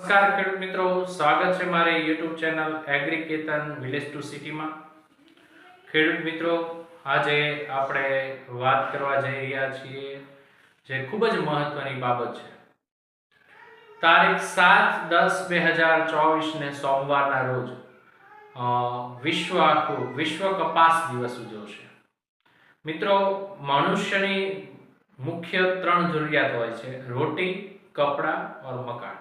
નમસ્કાર ખેડૂત મિત્રો, સ્વાગત છે મારી YouTube channel agri Ketan village to સિટીમાં. ખેડૂત મિત્રો, આજે આપણે વાત કરવા જઈ રહ્યા છીએ જે ખૂબ જ મહત્વની બાબત છે. તારીખ સાત દસ બે હજાર ચોવીસને સોમવારના રોજ વિશ્વ આખું, વિશ્વ કપાસ દિવસ ઉજવશે. મિત્રો, મનુષ્યની મુખ્ય ત્રણ જરૂરિયાત હોય છે, રોટી, કપડાં ઓર મકાન.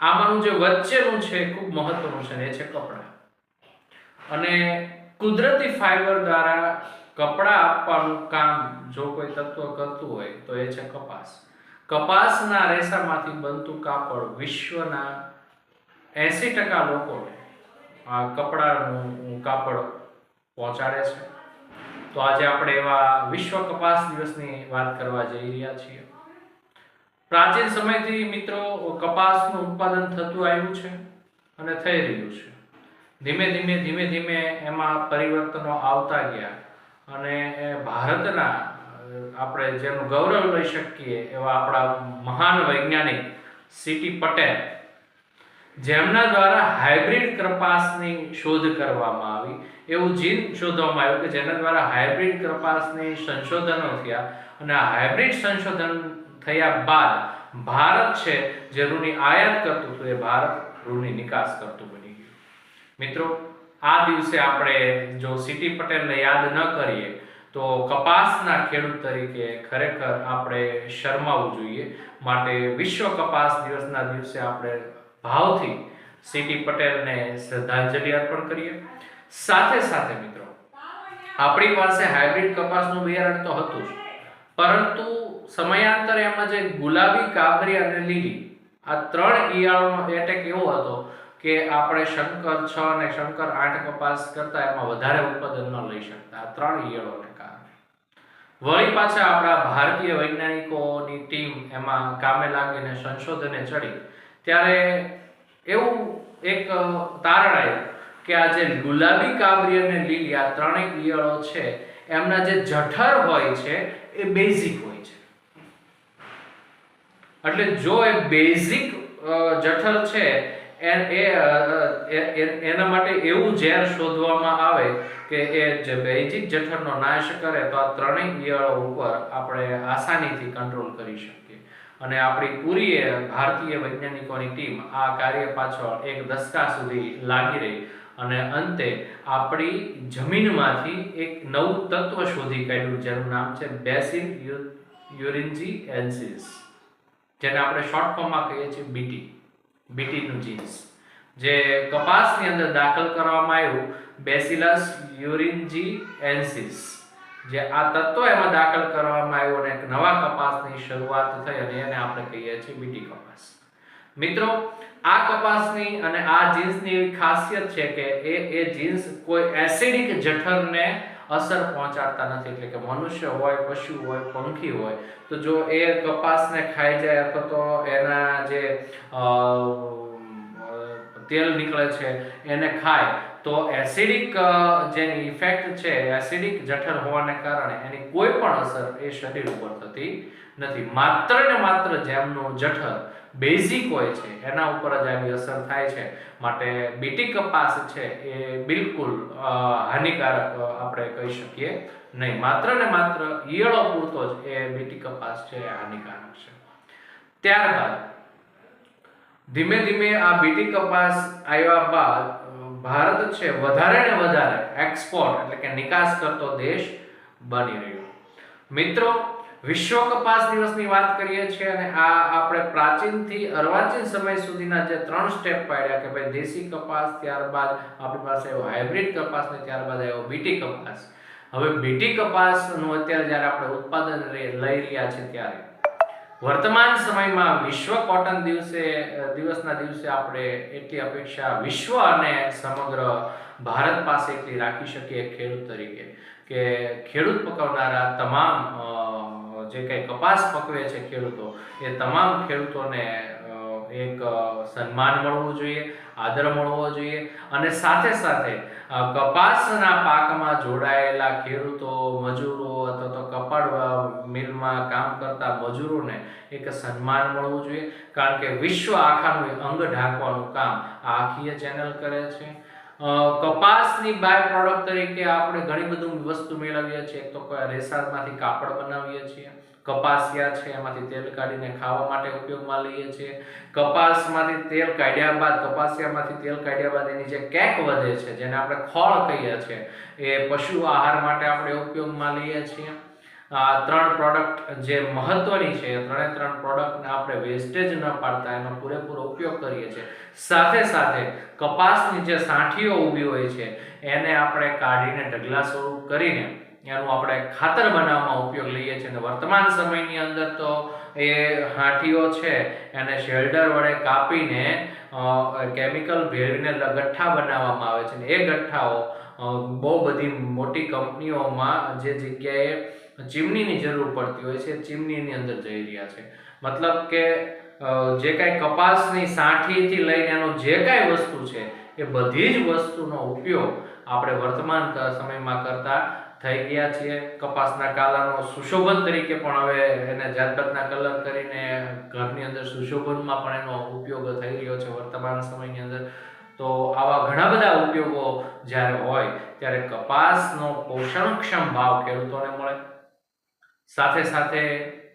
આમાંનું જે વચ્ચેનું છે ખૂબ મહત્વનું છે એ છે કપડાં. અને કુદરતી ફાઈબર દ્વારા કપડાં આપવાનું કામ જો કોઈ તત્વ કરતું હોય તો એ છે કપાસ. કપાસના રેસામાંથી બનતું કાપડ વિશ્વના એંસી ટકા લોકોને આ કપડાનું કાપડ પહોંચાડે છે. તો આજે આપણે એવા વિશ્વ કપાસ દિવસની વાત કરવા જઈ રહ્યા છીએ. પ્રાચીન સમયથી મિત્રો કપાસનું ઉત્પાદન થતું આવ્યું છે અને થઈ રહ્યું છે. ધીમે ધીમે ધીમે ધીમે એમાં પરિવર્તનો આવતા ગયા અને ભારતના આપણે જેનું ગૌરવ લઈ શકીએ એવા આપણા મહાન વૈજ્ઞાનિક સીટી પટેલ, જેમના દ્વારા હાઇબ્રિડ કપાસની શોધ કરવામાં આવી. એવું જીન શોધવામાં આવ્યું કે જેના દ્વારા હાઇબ્રિડ કપાસની સંશોધનો થયા અને આ હાઇબ્રિડ સંશોધન થયા બાદ ભારત છે જે રૂની આયાત કરતું હતું, એ ભારત રૂની નિકાસ કરતું બની ગયું. મિત્રો, આ દિવસે આપણે જો સીટી પટેલને યાદ ન કરીએ, તો કપાસના ખેડૂત તરીકે ખરેખર આપણે શરમાવવું જોઈએ. માટે વિશ્વ કપાસ દિવસના દિવસે આપણે ભાવથી સીટી પટેલને શ્રદ્ધાંજલિ અર્પણ કરીએ. સાથે સાથે મિત્રો, આપણી પાસે હાઇબ્રિડ કપાસનું બિયારણ તો હતું જ. પરંતુ સમયાંતરે એમાં જે ગુલાબી, કાબરી અને લીલી, આ ત્રણ ઈયાળોનો એટેક એવો હતો કે આપણે શંકર છ અને શંકર આઠ કપાસ કરતા એમાં વધારે ઉત્પાદન ન લઈ શકતા. આ ત્રણ ઈયળોને કારણે. વળી પાછા આપણા ભારતીય વૈજ્ઞાનિકોની ટીમ એમાં કામે લાગીને સંશોધને ચડી. ત્યારે એવું એક તારણ આવ્યું કે આ જે ગુલાબી, કાબરી અને લીલી આ ત્રણેય ઈયળો છે એમના જે જઠર હોય છે, એ બેઝિક હોય છે. એટલે જો એ બેઝિક જઠર છે એના માટે એવું ઝેર શોધવામાં આવે કે એ જે બેઝિક જઠરનો નાશ કરે તો આ ત્રણેય ઈયળો ઉપર આપણે આસાનીથી કંટ્રોલ કરી શકીએ. અને આપણી પૂરી ભારતીય વૈજ્ઞાનિકોની ટીમ આ કાર્ય પાછળ એક દસકા સુધી લાગી રહી. અને અંતે આપણી જમીનમાંથી એક નવું તત્વ શોધી કાઢ્યું, જેનું નામ છે બેસિન યુરિન્જી એન્સિસ જેને આપણે શોર્ટ ફોર્મમાં કહીએ છીએ બીટી બીટીનું જીન્સ જે કપાસની અંદર દાખલ કરવામાં આવ્યું, બેસિલસ યુરિન્જી એન્સિસ જે આ તત્વ એમાં દાખલ કરવામાં આવ્યું અને એક નવા કપાસની શરૂઆત થઈ અને એને આપણે કહીએ છીએ બીટી કપાસ. મિત્રો, આ કપાસની અને આ જીન્સની ખાસિયત છે કે એ એ જીન્સ કોઈ એસિડિક જઠરને અસર પહોંચાડતા નથી. એટલે કે મનુષ્ય હોય, પશુ હોય, પંખી હોય, તો જો એ કપાસને ખાઈ જાય અથવા તો એના જે તેલ નીકળે છે, એને ખાય તો એસિડિક જેની ઇફેક્ટ છે, એસિડિક જઠર હોવાને કારણે એની કોઈ પણ અસર એ શરીર ઉપર થતી નથી. માત્ર ને માત્ર જેમનું જઠર બેઝિક હોય છે, એના ઉપર જ આવી અસર થાય છે. માટે બીટી કપાસ છે એ બિલકુલ હાનિકારક આપણે કહી શકીએ નહીં. માત્ર ને માત્ર ઈયળો પૂરતો જ એ બીટી કપાસ છે, એ હાનિકારક છે. ત્યારબાદ ધીમે ધીમે આ બીટી કપાસ આવ્યા બાદ ભારત છે વધારે ને વધારે એક્સપોર્ટ એટલે કે નિકાસ કરતો દેશ બની રહ્યો. મિત્રો વિશ્વ કપાસ દિવસની વાત કરીએ છીએ અને આ આપણે પ્રાચીનથી અર્વાચીન સમય સુધીના જે ત્રણ સ્ટેપ પાડ્યા કે ભાઈ દેશી કપાસ, ત્યારબાદ આપણી પાસે એવો હાઇબ્રિડ કપાસ ને ત્યારબાદ આવ્યો બીટી કપાસ. હવે બીટી કપાસનું અત્યારે જ્યારે આપણે ઉત્પાદન લઈ રહ્યા છીએ ત્યારે વર્તમાન સમયમાં વિશ્વ કોટન દિવસે દિવસના દિવસે આપણે એટલી અપેક્ષા વિશ્વ અને સમગ્ર ભારત પાસે એટલી રાખી શકીએ ખેડૂત તરીકે કે ખેડૂત પકવનારા તમામ જે કંઈ કપાસ પકવે છે ખેડૂતો એ તમામ ખેડૂતોને એક સન્માન મળવું જોઈએ આદર મળવો જોઈએ અને સાથે સાથે કપાસના પાકમાં જોડાયેલા ખેડૂતો મજૂરો અથવા તો કપાડ અ, મિલમાં કામ કરતા મજૂરોને એક સન્માન મળવું જોઈએ. કારણ કે વિશ્વ આખાનું અંગ ઢાંકવાનું કામ આ આખીય ચેનલ કરે છે. કપાસની બાય પ્રોડક્ટ તરીકે આપણે ઘણી બધું વસ્તુ મેળવીએ છીએ. તો રેસામાંથી કાપડ બનાવીએ છીએ. કપાસિયા છે, એમાંથી તેલ કાઢીને ખાવા માટે ઉપયોગમાં લઈએ છીએ. કપાસમાંથી તેલ કાઢ્યા બાદ, કપાસિયામાંથી તેલ કાઢ્યા બાદ એની જે કેક વધે છે, જેને આપણે ખોળ કહીએ છીએ, એ પશુ આહાર માટે આપણે ઉપયોગમાં લઈએ છીએ. ત્રણ પ્રોડક્ટ જે મહત્વની છે ત્રણે ત્રણ પ્રોડક્ટને આપણે વેસ્ટેજ ન પાડતા, એનો પૂરેપૂરો ઉપયોગ કરીએ છીએ. સાથે સાથે કપાસની જે સાંઠીઓ ઊભી હોય છે, એને આપણે કાઢીને ઢગલા સ્વરૂપ કરીને એનું આપણે ખાતર બનાવવામાં ઉપયોગ લઈએ છીએ. અને વર્તમાન સમયની અંદર તો એ હાંઠીઓ છે, એને શેલ્ડર વડે કાપીને કેમિકલ ભેળવીને ગઠ્ઠા બનાવવામાં આવે છે. અને એ ગઠ્ઠાઓ બહુ બધી મોટી કંપનીઓમાં જે જગ્યાએ ચીમનીની જરૂર પડતી હોય છે ચીમનીની અંદર જઈ રહ્યા છે. મતલબ કે જે કાંઈ કપાસની સાંઠીથી લઈને એનો જે કાંઈ વસ્તુ છે, એ બધી જ વસ્તુનો ઉપયોગ આપણે વર્તમાન સમયમાં કરતા થઈ ગયા છીએ. કપાસના કાલાનો સુશોભન તરીકે પણ હવે એને જાતજાતના કલર કરીને ઘરની અંદર સુશોભનમાં પણ એનો ઉપયોગ થઈ રહ્યો છે વર્તમાન સમયની અંદર. તો આવા ઘણા બધા ઉપયોગો જ્યારે હોય, ત્યારે કપાસનો પોષણક્ષમ ભાવ ખેડૂતોને મળે. સાથે સાથે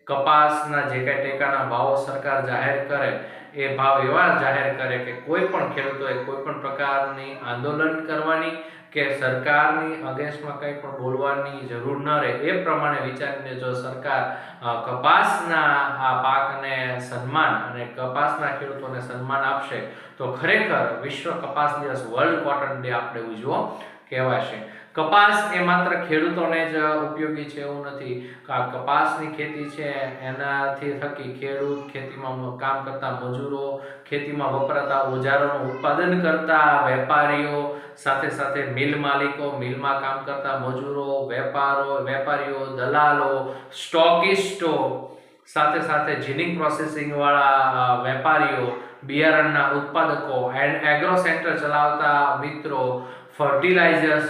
કપાસના જે કાંઈ ટેકાના ભાવો સરકાર જાહેર કરે, એ ભાવ એવા જાહેર કરે કે કોઈ પણ ખેડૂતોએ કોઈ પણ પ્રકારની આંદોલન કરવાની કે સરકારની અગેન્સ્ટમાં કંઈ પણ બોલવાની જરૂર ન રહે, એ પ્રમાણે વિચારીને જો સરકાર કપાસના આ પાકને સન્માન અને કપાસના ખેડૂતોને સન્માન આપશે, તો ખરેખર વિશ્વ કપાસ દિવસ વર્લ્ડ કોટન ડે આપણે ઉજવો કહેવાશે. કપાસ એ માત્ર ખેડૂતોને જ ઉપયોગી છે એવું નથી. કપાસની ખેતી છે, એનાથી થકી ખેડૂત ખેતીમાં કામ કરતા મજૂરો, ખેતીમાં વપરાતા ઓજારોનું ઉત્પાદન કરતા વેપારીઓ, સાથે સાથે મિલ માલિકો, મિલમાં કામ કરતા મજૂરો, વેપારો, વેપારીઓ, દલાલો, સ્ટોકિસ્ટો, સાથે સાથે જીનિંગ પ્રોસેસિંગ વાળા વેપારીઓ, બિયારણના ઉત્પાદકો, એન્ડ એગ્રો સેન્ટર ચલાવતા મિત્રો ફર્ટિલાઇઝર્સ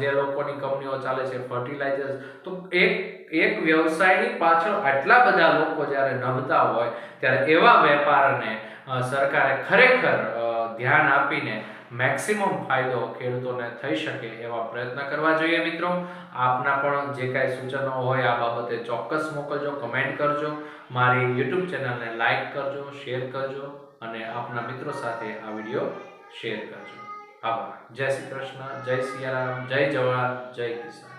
જે લોકોની કંપનીઓ ચાલે છે ફર્ટિલાઇઝર્સ તો એક એક વ્યવસાયની પાછળ આટલા બધા લોકો જ્યારે નભતા હોય, ત્યારે એવા વેપારને સરકારે ખરેખર ધ્યાન આપીને મેક્સિમમ ફાયદો ખેડૂતોને થઈ શકે એવા પ્રયત્ન કરવા જોઈએ મિત્રો. આપના પણ જે કાંઈ સૂચનો હોય આ બાબતે ચોક્કસ મોકલજો કમેન્ટ કરજો. મારી યુટ્યુબ ચેનલને લાઇક કરજો શેર કરજો અને આપના મિત્રો સાથે આ વીડિયો શેર કરજો. આભાર. જય શ્રી કૃષ્ણ જય સિયારામ જય જવાહર જય કિસાન.